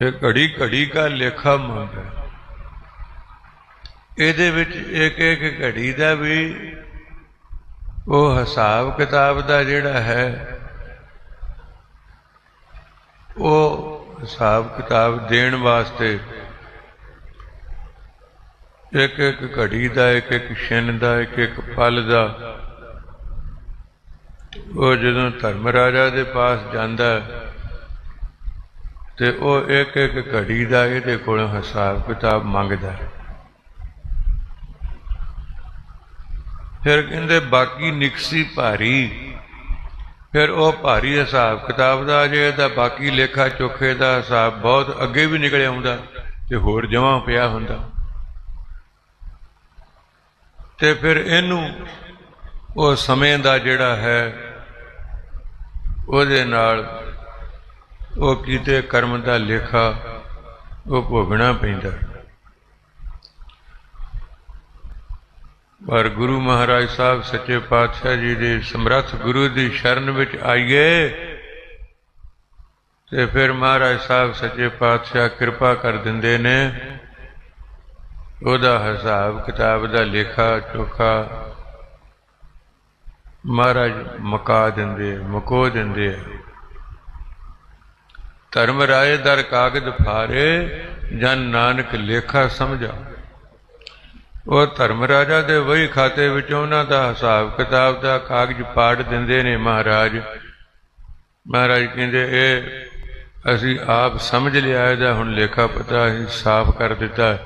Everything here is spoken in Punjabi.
ਇਹ ਘੜੀ ਘੜੀ ਦਾ ਲੇਖਾ ਮੰਗਦਾ ਇਹਦੇ ਵਿੱਚ ਇੱਕ ਇੱਕ ਘੜੀ ਦਾ ਵੀ ਉਹ ਹਿਸਾਬ ਕਿਤਾਬ ਦਾ ਜਿਹੜਾ ਹੈ ਉਹ ਹਿਸਾਬ ਕਿਤਾਬ ਦੇਣ ਵਾਸਤੇ ਇੱਕ ਇੱਕ ਘੜੀ ਦਾ ਇੱਕ ਇੱਕ ਛਿਨ ਦਾ ਇੱਕ ਇੱਕ ਪਲ ਦਾ ਉਹ ਜਦੋਂ ਧਰਮ ਰਾਜਾ ਦੇ ਪਾਸ ਜਾਂਦਾ ਹੈ, ਤੇ ਉਹ ਇੱਕ ਇੱਕ ਘੜੀ ਦਾ ਇਹਦੇ ਕੋਲੋਂ ਹਿਸਾਬ ਕਿਤਾਬ ਮੰਗਦਾ ਫਿਰ ਕਹਿੰਦੇ, ਬਾਕੀ ਨਿਕਸੀ ਭਾਰੀ। ਫਿਰ ਉਹ ਭਾਰੀ ਹਿਸਾਬ ਕਿਤਾਬ ਦਾ, ਜੇ ਤਾਂ ਬਾਕੀ ਲੇਖਾ ਚੋਖੇ ਦਾ ਹਿਸਾਬ ਬਹੁਤ ਅੱਗੇ ਵੀ ਨਿਕਲ ਆਉਂਦਾ ਤੇ ਹੋਰ ਜਮਾ ਪਿਆ ਹੁੰਦਾ। ਤੇ ਫਿਰ ਇਹਨੂੰ ਉਹ ਸਮੇਂ ਦਾ ਜਿਹੜਾ ਹੈ, ਉਹਦੇ ਨਾਲ ਉਹ ਕੀਤੇ ਕਰਮ ਦਾ ਲੇਖਾ, ਉਹ ਭੋਗਣਾ ਪੈਂਦਾ। ਪਰ ਗੁਰੂ ਮਹਾਰਾਜ ਸਾਹਿਬ ਸੱਚੇ ਪਾਤਸ਼ਾਹ ਜੀ ਦੇ ਸਮਰੱਥ ਗੁਰੂ ਦੀ ਸ਼ਰਨ ਵਿੱਚ ਆਈਏ ਤੇ ਫਿਰ ਮਹਾਰਾਜ ਸਾਹਿਬ ਸੱਚੇ ਪਾਤਸ਼ਾਹ ਕਿਰਪਾ ਕਰ ਦਿੰਦੇ ਨੇ। ਉਹਦਾ ਹਿਸਾਬ ਕਿਤਾਬ ਦਾ ਲੇਖਾ ਚੋਖਾ ਮਹਾਰਾਜ ਮਕਾ ਦਿੰਦੇ, ਮਕੋ ਦਿੰਦੇ ਧਰਮ ਰਾਏ ਦਰ ਕਾਗਜ਼ ਫਾਰੇ, ਜਨ ਨਾਨਕ ਲੇਖਾ ਸਮਝਾ। ਉਹ ਧਰਮ ਰਾਜਾ ਦੇ ਵਹੀ ਖਾਤੇ ਵਿੱਚੋਂ ਉਹਨਾਂ ਦਾ ਹਿਸਾਬ ਕਿਤਾਬ ਦਾ ਕਾਗਜ਼ ਪਾੜ ਦਿੰਦੇ ਨੇ ਮਹਾਰਾਜ। ਮਹਾਰਾਜ ਕਹਿੰਦੇ, ਇਹ ਅਸੀਂ ਆਪ ਸਮਝ ਲਿਆ, ਇਹਦਾ ਹੁਣ ਲੇਖਾ ਪਤਾ ਅਸੀਂ ਸਾਫ਼ ਕਰ ਦਿੱਤਾ।